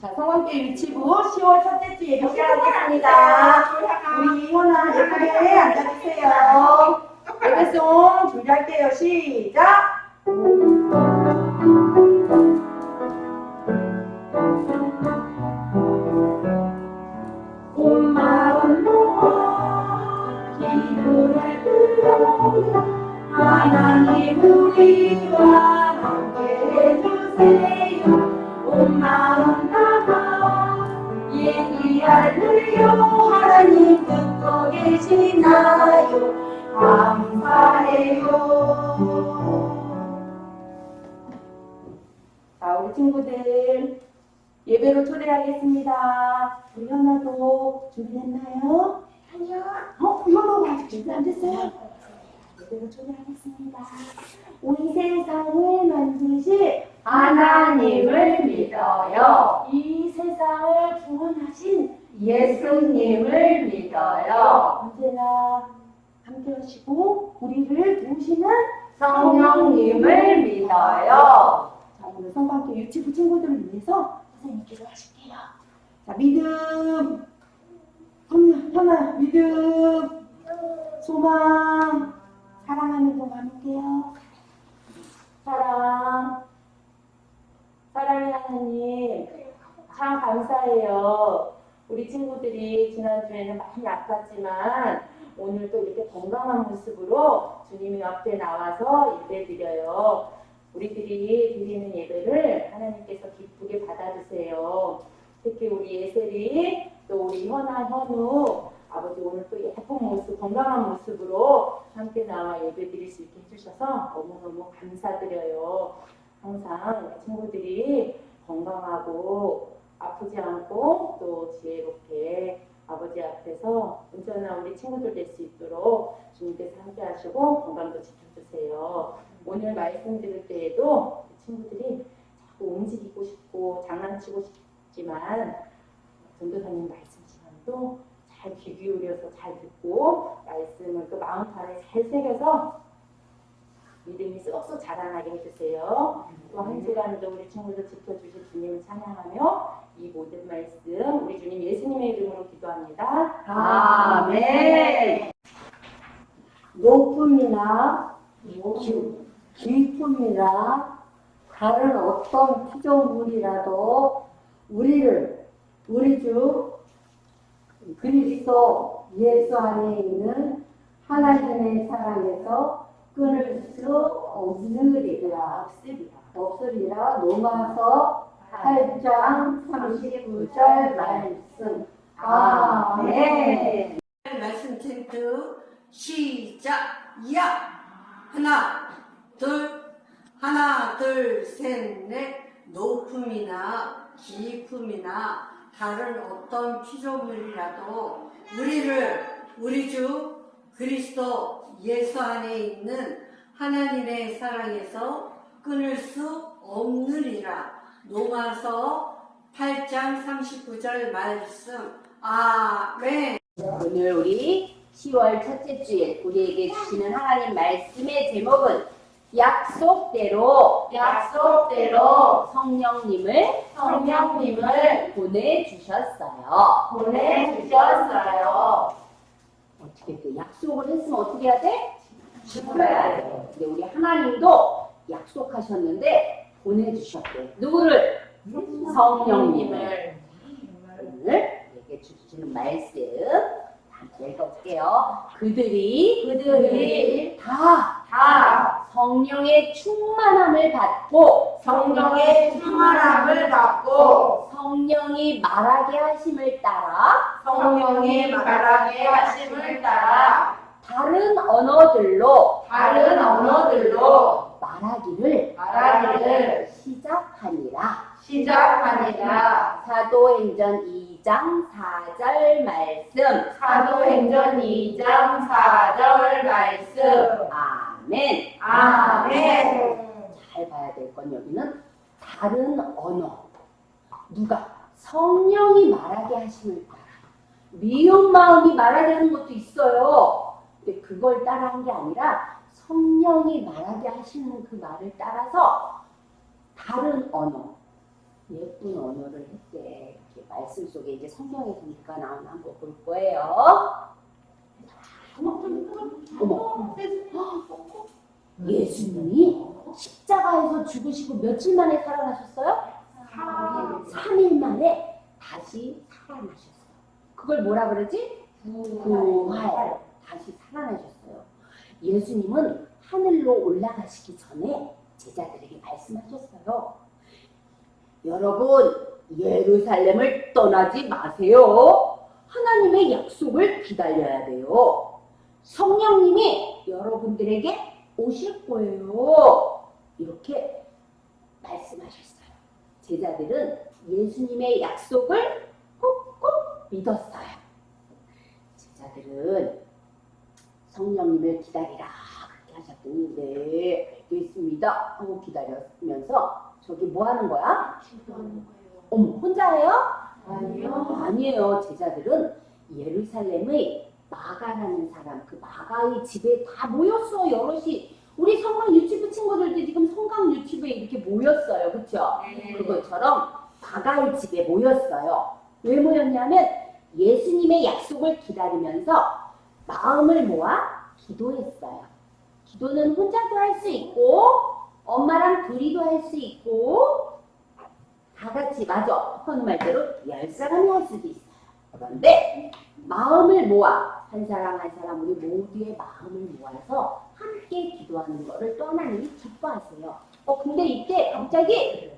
자, 성황교회 유치부 10월 첫째 주 예배 시작하겠습니다. 우리 이혼아 예쁘게 앉아주세요. 예배송 준비할게요. 시작! 온 마음 모아 기도를 들어오라 하나님 우리와 자 우리 친구들 예배로 초대하겠습니다 우리 현아도 준비됐나요? 아니요. 어? 현아가 아직 준비 안 됐어요? 예배로 초대하겠습니다 온 세상을 만드신 하나님을 믿어요. 이 세상을 구원하신 예수님을 믿어요. 언제나 함께 하시고 우리를 도우시는 성령님을 믿어요. 자, 오늘 성관계 유치부 친구들을 위해서 선생님 기도하실게요. 자, 믿음, 현아, 현아, 믿음, 소망, 사랑하는 동안 함께요. 사랑, 사랑의 하나님, 참 감사해요. 우리 친구들이 지난주에는 많이 아팠지만 오늘 또 이렇게 건강한 모습으로 주님의 앞에 나와서 예배 드려요. 우리들이 드리는 예배를 하나님께서 기쁘게 받아주세요. 특히 우리 예슬이 또 우리 현아, 현우 아버지 오늘 또 예쁜 모습, 건강한 모습으로 함께 나와 예배 드릴 수 있게 해주셔서 너무너무 감사드려요. 항상 친구들이 건강하고 아프지 않고 또 지혜롭게 아버지 앞에서 온전한 우리 친구들 될 수 있도록 주님께서 함께 하시고 건강도 지켜주세요. 오늘 말씀 들을 때에도 친구들이 자꾸 움직이고 싶고 장난치고 싶지만 전도사님 말씀 시간도 잘 귀 기울여서 잘 듣고 말씀을 또 마음판에 잘 새겨서 믿음이 쏙쏙 자라나게 해주세요. 또한 시간도 우리 친구들 지켜주실 주님을 찬양하며 이 모든 말씀 우리 주님 예수님의 이름으로 기도합니다. 아멘. 높음이나 기- 깊음이나 다른 어떤 피조물이라도 우리를 우리 주 그리스도 예수 안에 있는 하나님의 사랑에서 끊을 수 없으리라. 없으리라 로마서 8장 39절 말씀. 아멘. 말씀 텐트 시작. 야! 하나 둘. 하나 둘셋넷. 높음이나 깊음이나 다른 어떤 피조물이라도 우리를 우리 주 그리스도 예수 안에 있는 하나님의 사랑에서 끊을 수 없느니라 로마서 8장 39절 말씀 아멘 오늘 우리 10월 첫째 주에 우리에게 주시는 하나님 말씀의 제목은 약속대로 약속대로 성령님을 성령님을 보내주셨어요. 보내주셨어요. 어떻게 또 약속을 했으면 어떻게 해야 돼? 지켜야 돼. 근데 우리 하나님도 약속하셨는데 보내주셨대. 누구를? 성령님을. 오늘 우리에게 주시는 말씀 읽어볼게요. 그들이 그들이 다 다 성령의 충만함을 받고 성령의 충만함을 받고 성령이 말하게 하심을 따라 성령이 말하게 하심을 따라 다른 언어들로 다른 언어들로 말하기를 말하기를 시작하니라. 시작하니라. 사도행전 2장 4절 말씀. 사도행전 2장 4절 말씀. 아멘. 아멘. 잘 봐야 될 건 여기는 다른 언어. 누가? 성령이 말하게 하심을 따라. 미운 마음이 말하게 하는 것도 있어요. 근데 그걸 따라한 게 아니라 성령이 말하게 하시는 그 말을 따라서 다른 언어. 예쁜 언어를 했대. 이렇게 말씀 속에 이제 성경에서 누가 나오나 한번 볼 거예요. 어머, 예수님이 십자가에서 죽으시고 며칠 만에 살아나셨어요? 3일 만에 다시 살아나셨어요. 그걸 뭐라 그러지? 부활. 다시 살아나셨어요. 예수님은 하늘로 올라가시기 전에 제자들에게 말씀하셨어요. 여러분, 예루살렘을 떠나지 마세요. 하나님의 약속을 기다려야 돼요. 성령님이 여러분들에게 오실 거예요. 이렇게 말씀하셨어요. 제자들은 예수님의 약속을 믿었어요. 제자들은 성령님을 기다리라 그렇게 하셨더니 네 알겠습니다 하고 기다렸으면서 저기 뭐 하는 거야? 어머 혼자 해요? 아니요. 아니에요. 제자들은 예루살렘의 마가라는 사람, 그 마가의 집에 다 모였어, 여럿이. 우리 성강 유치부 친구들도 지금 성강 유치부에 이렇게 모였어요. 그쵸? 그것처럼 마가의 집에 모였어요. 왜 모였냐면 예수님의 약속을 기다리면서 마음을 모아 기도했어요. 기도는 혼자도 할 수 있고, 엄마랑 둘이도 할 수 있고, 다 같이 맞아 하는 말대로 열 사람이 할 수도 있어요. 그런데 마음을 모아 한 사람 한 사람 우리 모두의 마음을 모아서 함께 기도하는 것을 또 하나님이 기뻐하세요. 어 근데 이때 갑자기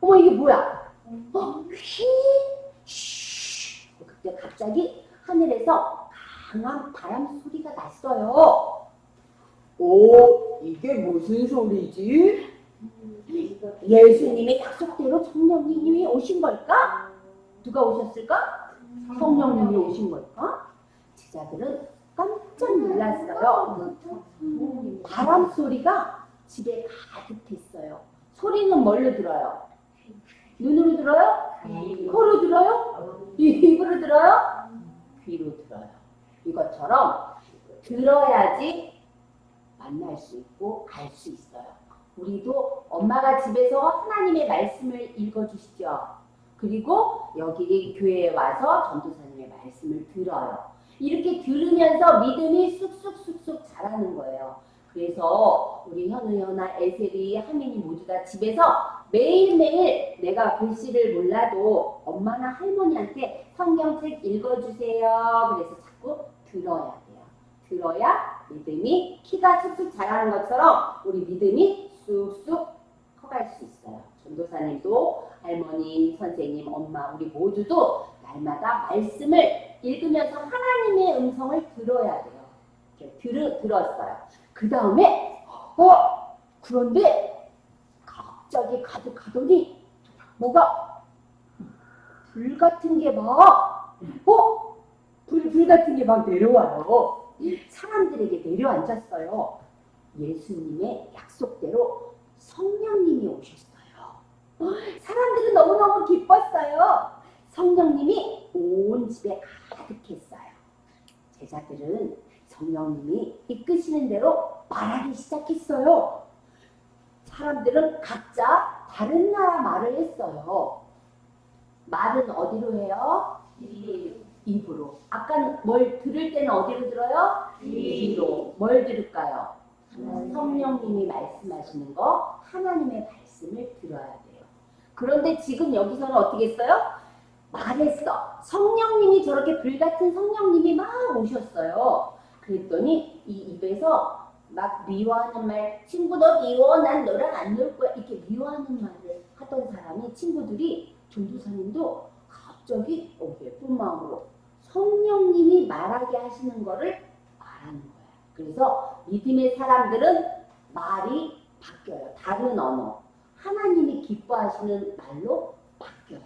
어머 이게 뭐야? 어 휘, 갑자기 하늘에서 강한 바람 소리가 났어요. 오 이게 무슨 소리지? 예수님의 약속대로 성령님이 오신 걸까? 누가 오셨을까? 성령님이 오신 걸까? 제자들은 깜짝 놀랐어요. 바람 소리가 집에 가득했어요. 소리는 뭘로 들어요? 눈으로 들어요? 코로 들어요? 입으로 들어요? 귀로 들어요. 이것처럼 들어야지 만날 수 있고 알 수 있어요. 우리도 엄마가 집에서 하나님의 말씀을 읽어주시죠. 그리고 여기 교회에 와서 전도사님의 말씀을 들어요. 이렇게 들으면서 믿음이 쑥쑥쑥쑥 자라는 거예요. 그래서 우리 현우, 현아, 에셀이, 하민이 모두 다 집에서 매일매일 내가 글씨를 몰라도 엄마나 할머니한테 성경책 읽어주세요. 그래서 자꾸 들어야 돼요. 들어야 믿음이 키가 쑥쑥 자라는 것처럼 우리 믿음이 쑥쑥 커갈 수 있어요. 전도사님도 할머니, 선생님, 엄마, 우리 모두도 날마다 말씀을 읽으면서 하나님의 음성을 들어야 돼요. 들, 들었어요. 그 다음에, 어, 그런데 갑자기 가득하더니 뭐가 불 같은 게 막, 어? 불, 불 같은 게 막 내려와요. 사람들에게 내려앉았어요. 예수님의 약속대로 성령님이 오셨어요. 사람들은 너무너무 기뻤어요. 성령님이 온 집에 가득했어요. 제자들은 성령님이 이끄시는 대로 말하기 시작했어요. 사람들은 각자 다른 나라 말을 했어요. 말은 어디로 해요? 입으로. 아까 뭘 들을 때는 어디로 들어요? 귀로. 뭘 들을까요? 성령님이 말씀하시는 거, 하나님의 말씀을 들어야 돼요. 그런데 지금 여기서는 어떻게 했어요? 말했어. 성령님이 저렇게 불같은 성령님이 막 오셨어요. 그랬더니 이 입에서 막 미워하는 말, 친구 너 미워, 난 너랑 안 놀 거야. 이렇게 미워하는 말을 하던 사람이 친구들이 전도사님도 갑자기 어, 예쁜 마음으로 성령님이 말하게 하시는 거를 말하는 거야. 그래서 믿음의 사람들은 말이 바뀌어요. 다른 언어. 하나님이 기뻐하시는 말로 바뀌어요.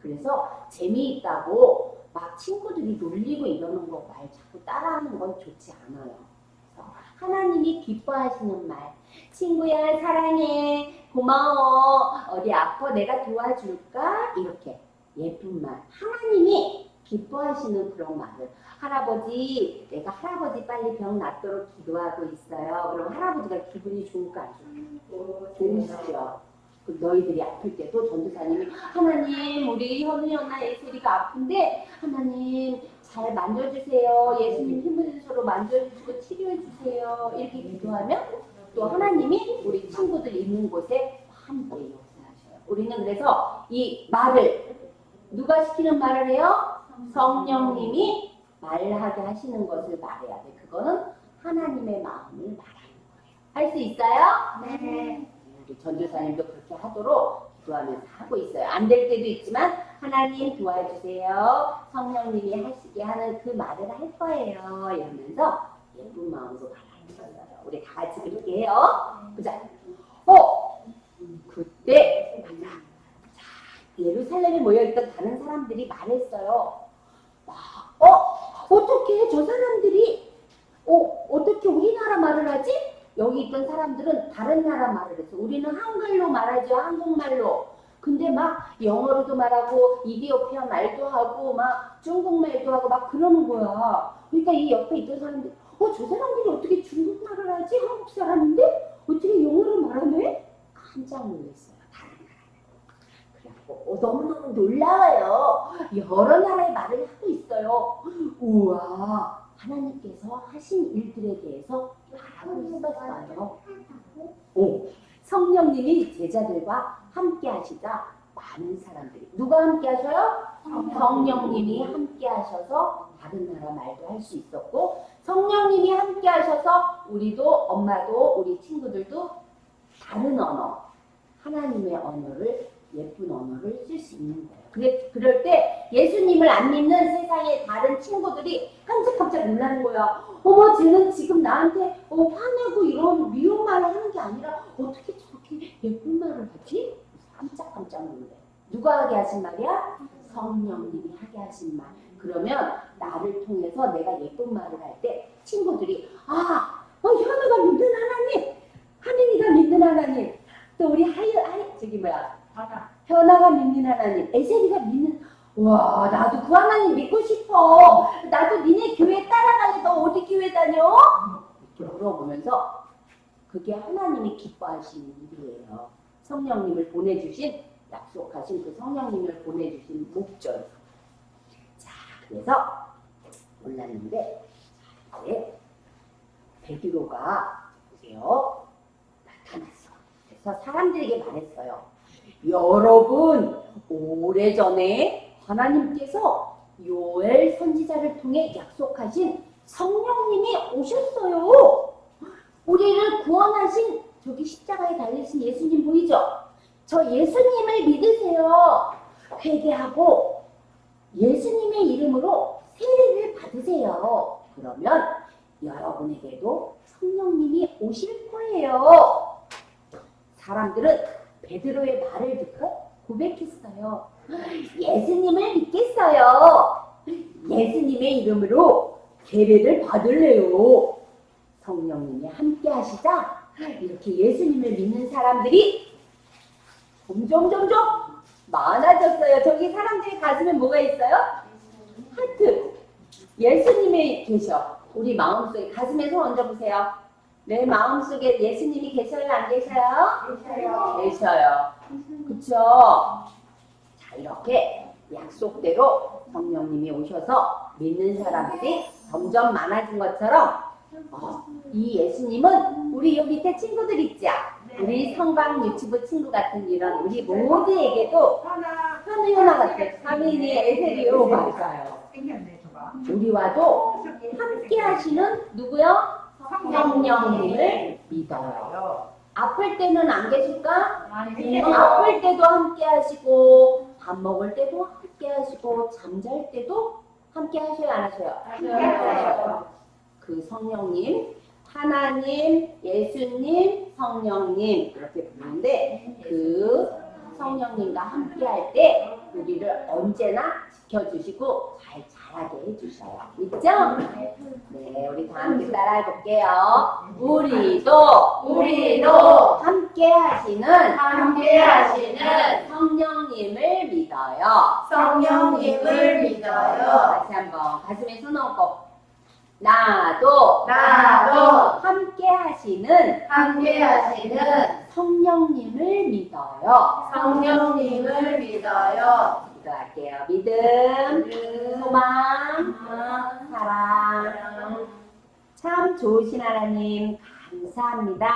그래서 재미있다고 막 친구들이 놀리고 이러는 거 말 자꾸 따라하는 건 좋지 않아요. 그래서 하나님이 기뻐하시는 말. 친구야, 사랑해. 고마워. 어디 아파? 내가 도와줄까? 이렇게 예쁜 말. 하나님이 기뻐하시는 그런 말을. 할아버지, 내가 할아버지 빨리 병 낫도록 기도하고 있어요. 그럼 할아버지가 기분이 좋을까 안 좋을까? 좋으시죠. 그 너희들이 아플 때도 전도사님이 하나님 우리 현우 연나 예슬이가 아픈데 하나님 잘 만져주세요. 예수님 힘을 서로 만져주시고 치료해주세요. 이렇게 기도하면 또 하나님이 우리 친구들 있는 곳에 함께 역사하셔요. 우리는 그래서 이 말을 누가 시키는 말을 해요? 성령님이 말하게 하시는 것을 말해야 돼. 그거는 하나님의 마음을 말하는 거예요. 할 수 있어요? 네. 우리 전도사님도 그렇게 하도록 기도하면서 하고 있어요. 안 될 때도 있지만 하나님 도와주세요. 성령님이 하시게 하는 그 말을 할 거예요. 이러면서 예쁜 마음으로 말하는 거예요. 우리 다 같이 그렇게 해요. 보자. 어, 그때 맞아. 자, 예루살렘에 모여있던 다른 사람들이 말했어요. 와, 어, 어떻게 저 사람들이 어, 어떻게 우리나라 말을 하지? 여기 있던 사람들은 다른 나라 말을 했어. 우리는 한글로 말하죠. 한국말로. 근데 막 영어로도 말하고 이디오피아 말도 하고 막 중국말도 하고 막 그러는 거야. 그러니까 이 옆에 있던 사람들, 어, 저 사람들이 어떻게 중국말을 하지? 한국 사람인데? 어떻게 영어로 말하네? 깜짝 놀랐어요. 다른 나라. 그래갖고 어, 너무너무 놀라워요. 여러 나라의 말을 하고 있어요. 우와, 하나님께서 하신 일들에 대해서 말 하고 있었어요. 오, 성령님이 제자들과 함께 하시자 많은 사람들이 누가 함께 하셔요? 성령님이 함께 하셔서 다른 나라 말도 할 수 있었고 성령님이 함께 하셔서 우리도 엄마도 우리 친구들도 다른 언어 하나님의 언어를 예쁜 언어를 쓸 수 있는 거예요. 그래, 그럴 때 예수님을 안 믿는 세상의 다른 친구들이 깜짝깜짝 놀라는 거야. 어머, 쟤는 지금 나한테 어, 화내고 이런 미운 말을 하는 게 아니라 어떻게 저렇게 예쁜 말을 하지? 깜짝깜짝 놀래. 누가 하게 하신 말이야? 성령님이 하게 하신 말. 그러면 나를 통해서 내가 예쁜 말을 할 때 친구들이 아, 어, 현우가 믿는 하나님, 하민이가 믿는 하나님, 또 우리 하이, 하이 저기 뭐야, 현아가 믿는 하나님, 에셀이가 믿는 와, 나도 그 하나님 믿고 싶어. 나도 니네 교회 따라갈래. 너 어디 교회 다녀? 이렇게 물어보면서 그게 기뻐하시는 일이에요. 성령님을 보내주신 약속하신 그 성령님을 보내주신 목적. 자, 그래서 몰랐는데 자, 이제 베드로가 보세요 나타났어. 그래서 사람들에게 말했어요. 여러분 오래 전에 하나님께서 요엘 선지자를 통해 약속하신 성령님이 오셨어요. 우리를 구원하신 저기 십자가에 달리신 예수님 보이죠? 저 예수님을 믿으세요. 회개하고 예수님의 이름으로 세례를 받으세요. 그러면 여러분에게도 성령님이 오실 거예요. 사람들은 베드로의 말을 듣고 고백했어요. 예수님을 믿겠어요. 예수님의 이름으로 세례를 받을래요. 성령님이 함께 하시자 이렇게 예수님을 믿는 사람들이 점점 점점 많아졌어요. 저기 사람들의 가슴에 뭐가 있어요? 하트. 예수님이 계셔. 우리 마음속에 가슴에 손 얹어보세요. 내 마음속에 예수님이 계셔요? 안 계셔요? 계셔요. 그쵸? 자, 이렇게 약속대로 성령님이 오셔서 믿는 사람들이 점점 많아진 것처럼 어, 이 예수님은 우리 여기 밑에 친구들 있죠? 우리 성방 유튜브 친구 같은 이런 우리 모두에게도 현우 현아 같은 하민이 에세리오 맞아요. 우리와도 함께 하시는 누구요? 성령님을 믿어요. 아플 때는 안 계실까? 아플 때도 함께 하시고 밥 먹을 때도 함께 하시고 잠잘 때도 함께 하셔요 안 하셔요? 그 성령님 하나님 예수님 성령님 이렇게 부르는데 그 성령님과 함께 할 때 우리를 언제나 지켜주시고 잘 자라게 해주셔요 있죠? 네 우리 다 함께 따라해 볼게요 우리도 우리도 함께 하시는 함께 하시는 성령님을 믿어요. 성령님을 믿어요. 다시 한번 가슴에 손 얹고 나도 나도 함께 하시는 함께 하시는 성령님을 믿어요. 성령님을 믿어요. 기도할게요. 믿음, 소망, 사랑. 참 좋으신 하나님 감사합니다.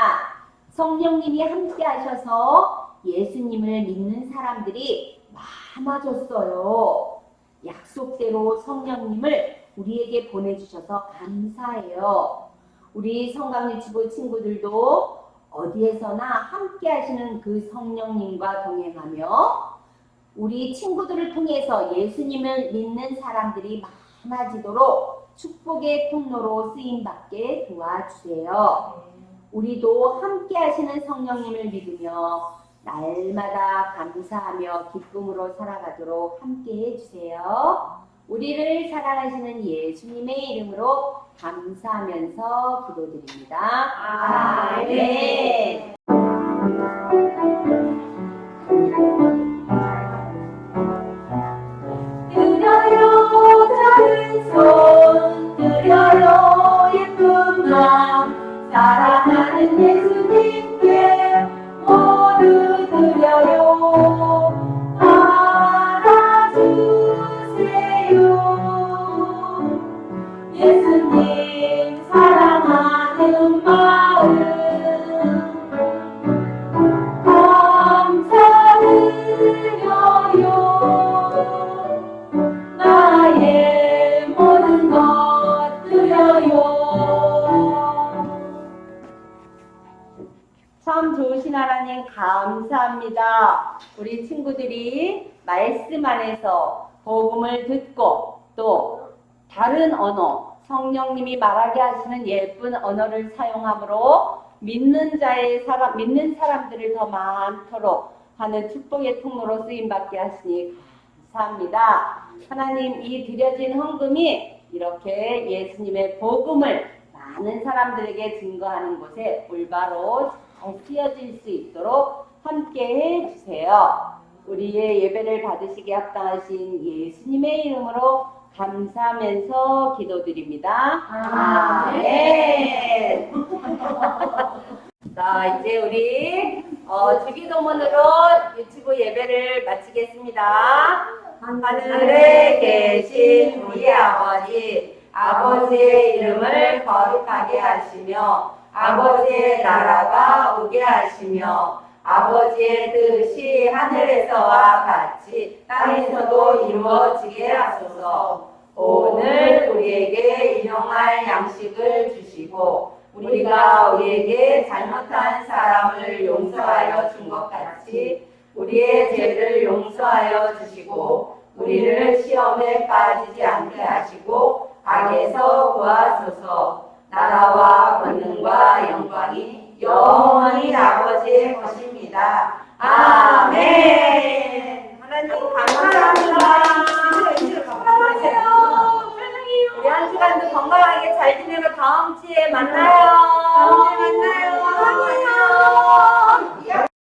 성령님이 함께 하셔서 예수님을 믿는 사람들이 많아졌어요. 약속대로 성령님을 우리에게 보내주셔서 감사해요. 우리 성감유치부 친구들도 어디에서나 함께 하시는 그 성령님과 동행하며 우리 친구들을 통해서 예수님을 믿는 사람들이 많아지도록 축복의 통로로 쓰임받게 도와주세요. 우리도 함께 하시는 성령님을 믿으며 날마다 감사하며 기쁨으로 살아가도록 함께 해주세요. 우리를 사랑하시는 예수님의 이름으로 감사하면서 기도드립니다. 아멘. 사랑하는 예수님 우리 친구들이 말씀 안에서 복음을 듣고 또 다른 언어 성령님이 말하게 하시는 예쁜 언어를 사용함으로 믿는 자의 사람 믿는 사람들을 더 많도록 하는 축복의 통로로 쓰임 받게 하시니 감사합니다. 하나님 이 드려진 헌금이 이렇게 예수님의 복음을 많은 사람들에게 증거하는 곳에 올바로 잘 쓰여질 수 있도록 함께 해 주세요. 우리의 예배를 받으시게 합당하신 예수님의 이름으로 감사하면서 기도드립니다. 아멘. 자, 이제 우리 어, 주기도문으로 유튜브 예배를 마치겠습니다. 하늘에 계신 우리 아버지, 아버지의 이름을 거룩하게 하시며, 아버지의 나라가 오게 하시며, 아버지의 뜻이 하늘에서와 같이 땅에서도 이루어지게 하소서. 오늘 우리에게 일용할 양식을 주시고, 우리가 우리에게 잘못한 사람을 용서하여 준 것 같이 우리의 죄를 용서하여 주시고 우리를 시험에 빠지지 않게 하시고 악에서 구하소서 나라와 권능과 영광이 영원히 아버지의 것입니다. 아멘. 하나님 감사합니다. 사랑해요. 우리 한 주간도 건강하게 잘 지내고 다음 주에 만나요. 다음 주에 만나요. 사랑해요.